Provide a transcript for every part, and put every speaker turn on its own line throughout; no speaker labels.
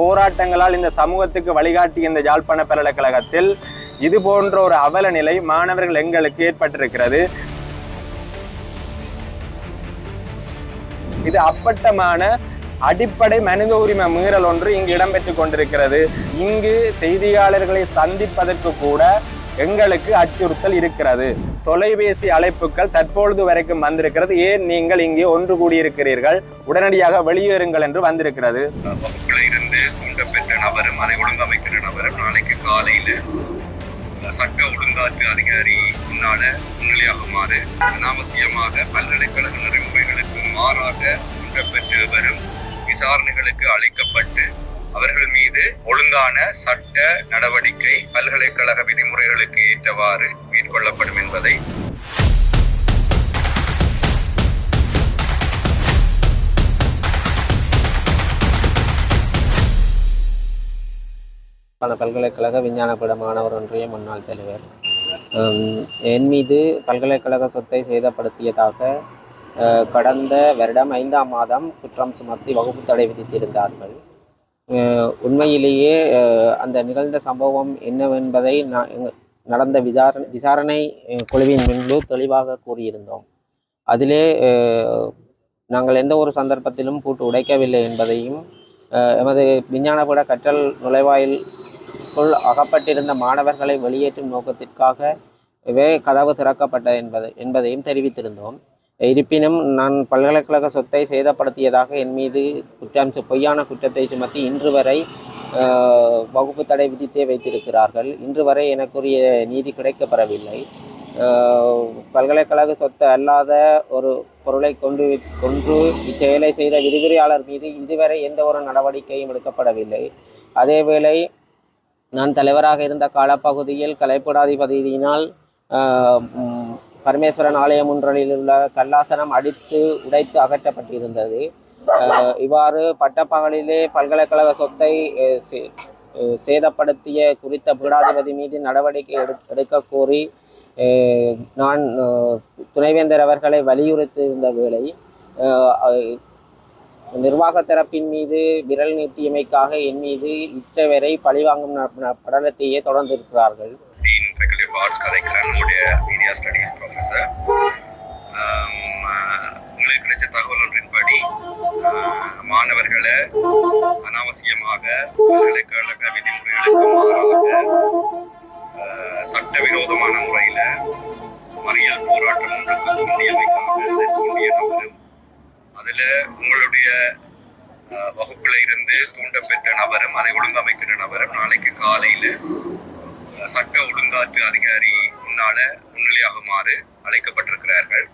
போராட்டங்களால் இந்த சமூகத்துக்கு வழிகாட்டிய இந்த யாழ்ப்பாண பல்கலைக்கழகத்தில் இது போன்ற ஒரு அவல நிலை மாணவர்கள் எங்களுக்கு ஏற்பட்டிருக்கிறது. இது அப்பட்டமான அடிப்படை மனித உரிமை மீறல் ஒன்று இங்கு இடம்பெற்று கொண்டிருக்கிறது. இங்கு செய்தியாளர்களை சந்திப்பதற்கு கூட எங்களுக்கு அச்சுறுத்தல் இருக்கிறது. தொலைபேசி அழைப்புகள் தற்பொழுது வரைக்கும் வந்திருக்கிறது. ஏன் நீங்கள் இங்கே ஒன்று கூடியிருக்கிறீர்கள்? உடனடியாக வெளியேறுங்கள் என்று வந்திருக்கிறது.
இருந்து தூண்டப்பெற்ற நபரும் அதை ஒழுங்கமைக்கிற நபரும் நாளைக்கு காலையில சட்ட ஒழுங்காற்று அதிகாரி முன்னால முன்னிலையாகுமாறு அனாவசியமாக பல்கலைக்கழக நெறிமுறைகளுக்கு மாறாக தூண்டப்பெற்று வரும் விசாரணைகளுக்கு அழைக்கப்பட்டு அவர்கள் மீது ஒழுங்கான சட்ட நடவடிக்கை பல்கலைக்கழக விதிமுறைகளுக்கு ஏற்றவாறு மேற்கொள்ளப்படும் என்பதை.
பல பல்கலைக்கழக விஞ்ஞானப்பட மாணவர் ஒன்றிய முன்னாள் தலைவர். என் மீது பல்கலைக்கழக சொத்தை சேதப்படுத்தியதாக கடந்த வருடம் ஐந்தாம் மாதம் குற்றம் சுமத்தி வகுப்பு தடை விதித்திருந்தார்கள். உண்மையிலேயே அந்த நிகழ்ந்த சம்பவம் என்னவென்பதை நான் நடந்த விசாரணை விசாரணை குழுவின் முன்பு தெளிவாக கூறியிருந்தோம். அதிலே நாங்கள் எந்த ஒரு சந்தர்ப்பத்திலும் பூட்டு உடைக்கவில்லை என்பதையும் எமது விஞ்ஞானபுட கற்றல் நுழைவாயில் குள் அகப்பட்டிருந்த மாணவர்களை வெளியேற்றும் நோக்கத்திற்காகவே கதவு திறக்கப்பட்டது என்பது என்பதையும் தெரிவித்திருந்தோம். இருப்பினும் நான் பல்கலைக்கழக சொத்தை சேதப்படுத்தியதாக என் மீது குற்றம் பொய்யான குற்றத்தை சுமத்தி இன்று வரை வகுப்பு தடை விதித்தே வைத்திருக்கிறார்கள். இன்று வரை எனக்குரிய நீதி கிடைக்கப்பெறவில்லை. பல்கலைக்கழக சொத்து அல்லாத ஒரு பொருளை கொண்டு கொன்று இச்செயலை செய்த விரிவுரையாளர் மீது இதுவரை எந்த ஒரு நடவடிக்கையும் எடுக்கப்படவில்லை. அதேவேளை நான் தலைவராக இருந்த காலப்பகுதியில் கலைப்படாதிபதியினால் பரமேஸ்வரன் ஆலயம் ஒன்றில் உள்ள கல்லாசனம் அடித்து உடைத்து அகற்றப்பட்டிருந்தது. இவ்வாறு பட்டப்பகலிலே பல்கலைக்கழக சொத்தை சேதப்படுத்திய குறித்த பீடாதிபதி மீது நடவடிக்கை எடு எடுக்க கோரி நான் துணைவேந்தர் அவர்களை வலியுறுத்தியிருந்த வேளை நிர்வாக தரப்பின் மீது விரல் நீட்டியமைக்காக என் மீது இற்றவரை பழிவாங்கும் படலத்தையே தொடர்ந்து இருக்கிறார்கள்
மாணவர்களை அனாவசியமாக கழக விதிமுறைகளுக்கு மாறாக ஆஹ், சட்டவிரோதமான முறையில மறியல் போராட்டம் ஒன்றுக்கு தூண்டியமைக்காக அதுல உங்களுடைய ஆஹ், வகுப்புல இருந்து தூண்டப்பெற்ற நபரும் அதை ஒழுங்கமைக்கிற நபரும் நாளைக்கு காலையில சட்ட ஒழுங்காற்று அதிகாரி முன்னால முன்னிலையாகுமாறு அழைக்கப்பட்டிருக்கிறார்கள்.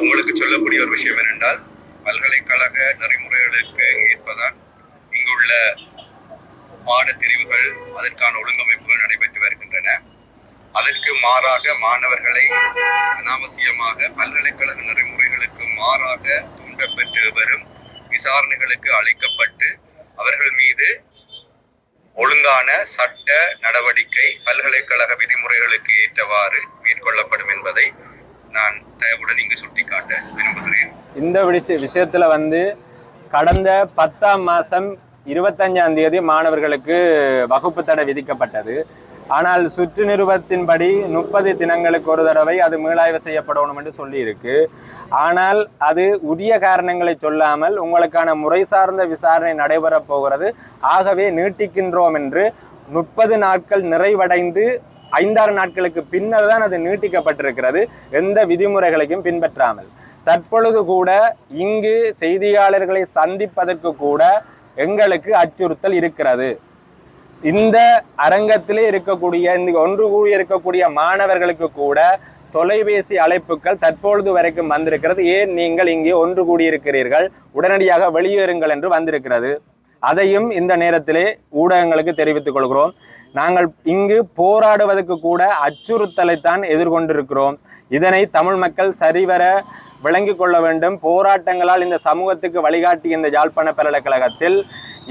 உங்களுக்கு சொல்லக்கூடிய ஒரு விஷயம் என்னென்றால் பல்கலைக்கழக நெறிமுறைகளுக்கு ஏற்பதான் இங்குள்ள பாடத்தெரிவுகள் அதற்கான ஒழுங்கமைப்புகள் நடைபெற்று வருகின்றன. அதற்கு மாறாக மாணவர்களை அனாவசியமாக பல்கலைக்கழக நெறிமுறைகளுக்கு மாறாக தூண்டப்பெற்று வரும் விசாரணைகளுக்கு அழைக்கப்பட்டு அவர்கள் மீது ஒழுங்கான சட்ட நடவடிக்கை பல்கலைக்கழக விதிமுறைகளுக்கு ஏற்றவாறு மேற்கொள்ளப்படும் என்பதை நான் தயவுடன் இங்கு சுட்டிக்காட்ட விரும்புகிறேன்.
இந்த விஷய விஷயத்துல வந்து கடந்த பத்தாம் மாசம் இருபத்தஞ்சாம் தேதி மாணவர்களுக்கு வகுப்பு தடை விதிக்கப்பட்டது. ஆனால் சுற்று நிறுவத்தின்படி முப்பது தினங்களுக்கு ஒரு தடவை அது மீளாய்வு செய்யப்படணும் என்று சொல்லியிருக்கு. ஆனால் அது உரிய காரணங்களை சொல்லாமல் உங்களுக்கான முறை சார்ந்த விசாரணை நடைபெறப் போகிறது. ஆகவே நீட்டிக்கின்றோம் என்று முப்பது நாட்கள் நிறைவடைந்து ஐந்தாறு நாட்களுக்கு பின்னர் தான் அது நீட்டிக்கப்பட்டிருக்கிறது. எந்த விதிமுறைகளையும் பின்பற்றாமல். தற்பொழுது கூட இங்கு செய்தியாளர்களை சந்திப்பதற்கு கூட எங்களுக்கு அச்சுறுத்தல் இருக்கிறது. இந்த அரங்கத்திலே இருக்கக்கூடிய இந்த ஒன்று கூடி இருக்கக்கூடிய மாணவர்களுக்கு கூட தொலைபேசி அழைப்புகள் தற்பொழுது வரைக்கும் வந்திருக்கிறது. ஏன் நீங்கள் இங்கே ஒன்று கூடியிருக்கிறீர்கள்? உடனடியாக வெளியேறுங்கள் என்று வந்திருக்கிறது. அதையும் இந்த நேரத்திலே ஊடகங்களுக்கு தெரிவித்துக் கொள்கிறோம். நாங்கள் இங்கு போராடுவதற்கு கூட அச்சுறுத்தலைத்தான் எதிர்கொண்டிருக்கிறோம். இதனை தமிழ் மக்கள் சரிவர விளங்கிக் கொள்ள வேண்டும். போராட்டங்களால் இந்த சமூகத்துக்கு வழிகாட்டி இந்த யாழ்ப்பாண பல்கலைக்கழகத்தில்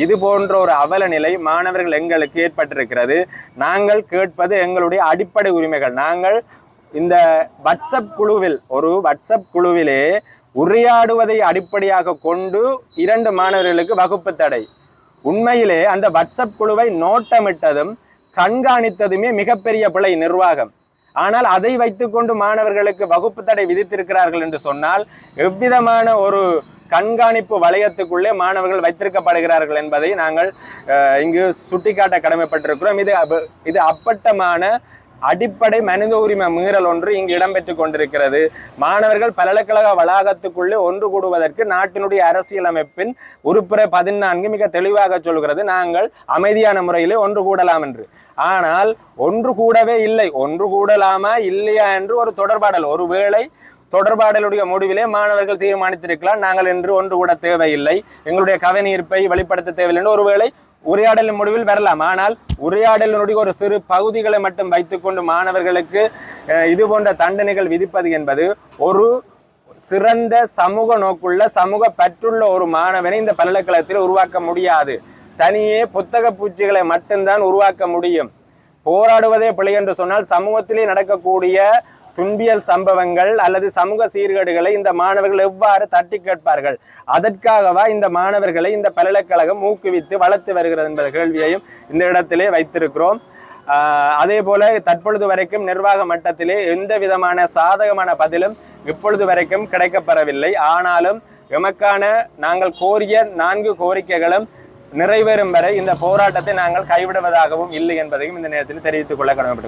இது போன்ற ஒரு அவல நிலை மாணவர்கள் எங்களுக்கு ஏற்பட்டிருக்கிறது. நாங்கள் கேட்பது எங்களுடைய அடிப்படை உரிமைகள். நாங்கள் இந்த வாட்ஸ்அப் குழுவில் ஒரு வாட்ஸ்அப் குழுவிலே உரையாடுவதை அடிப்படையாக கொண்டு இரண்டு மாணவர்களுக்கு வகுப்பு தடை. உண்மையிலே அந்த வாட்ஸ்அப் குழுவை நோட்டமிட்டதும் கண்காணித்ததுமே மிகப்பெரிய பிழை நிர்வாகம். ஆனால் அதை வைத்துக்கொண்டு மாணவர்களுக்கு வகுப்பு தடை விதித்திருக்கிறார்கள் என்று சொன்னால் எவ்விதமான ஒரு கண்காணிப்பு வளையத்துக்குள்ளே மாணவர்கள் வைத்திருக்கப்படுகிறார்கள் என்பதை நாங்கள் இங்கு சுட்டிக்காட்ட கடமைப்பட்டிருக்கிறோம். இது இது அப்பட்டமான அடிப்படை மனித உரிமை மீறல் ஒன்று இங்கு இடம்பெற்று கொண்டிருக்கிறது. மாணவர்கள் பல்கலைக்கழக வளாகத்துக்குள்ளே ஒன்று கூடுவதற்கு நாட்டினுடைய அரசியலமைப்பின் உறுப்புரை பதினான்கு மிக தெளிவாக சொல்கிறது. நாங்கள் அமைதியான முறையிலே ஒன்று கூடலாம் என்று. ஆனால் ஒன்று கூடவே இல்லை. ஒன்று கூடலாமா இல்லையா என்று ஒரு தொடர்பாடல். ஒருவேளை தொடர்பாடலுடைய முடிவிலே மாணவர்கள் தீர்மானித்திருக்கலாம். நாங்கள் என்று ஒன்று கூட தேவையில்லை. எங்களுடைய கவனீர்ப்பை வெளிப்படுத்த தேவையில்லை. ஒருவேளை உரையாடலின் முடிவில் வரலாம். ஆனால் உரையாடலினுடைய ஒரு சிறு பகுதிகளை மட்டும் வைத்துக்கொண்டு மாணவர்களுக்கு இது போன்ற தண்டனைகள் விதிப்பது என்பது ஒரு சிறந்த சமூக நோக்குள்ள சமூக பற்றுள்ள ஒரு மாணவனை இந்த பல்கலைக்கழகத்தில் உருவாக்க முடியாது. தனியே புத்தக பூச்சிகளை மட்டும்தான் உருவாக்க முடியும். போராடுவதே பிழை என்று சொன்னால் சமூகத்திலே நடக்கக்கூடிய துன்பியல் சம்பவங்கள் அல்லது சமூக சீர்கேடுகளை இந்த மாணவர்கள் எவ்வாறு தட்டி கேட்பார்கள்? அதற்காகவா இந்த மாணவர்களை இந்த பல்கலைக்கழகம் ஊக்குவித்து வளர்த்து வருகிறது என்ற கேள்வியையும் இந்த இடத்திலே வைத்திருக்கிறோம். அதே போல தற்பொழுது வரைக்கும் நிர்வாக மட்டத்திலே எந்த விதமான சாதகமான பதிலும் இப்பொழுது வரைக்கும் கிடைக்கப்பெறவில்லை. ஆனாலும் எமக்கான நாங்கள் கோரிய நான்கு கோரிக்கைகளும் நிறைவேறும் வரை இந்த போராட்டத்தை நாங்கள் கைவிடுவதாகவும் இல்லை என்பதையும் இந்த நேரத்தில் தெரிவித்துக் கொள்ள கடமைப்பட்டுக்கிறோம்.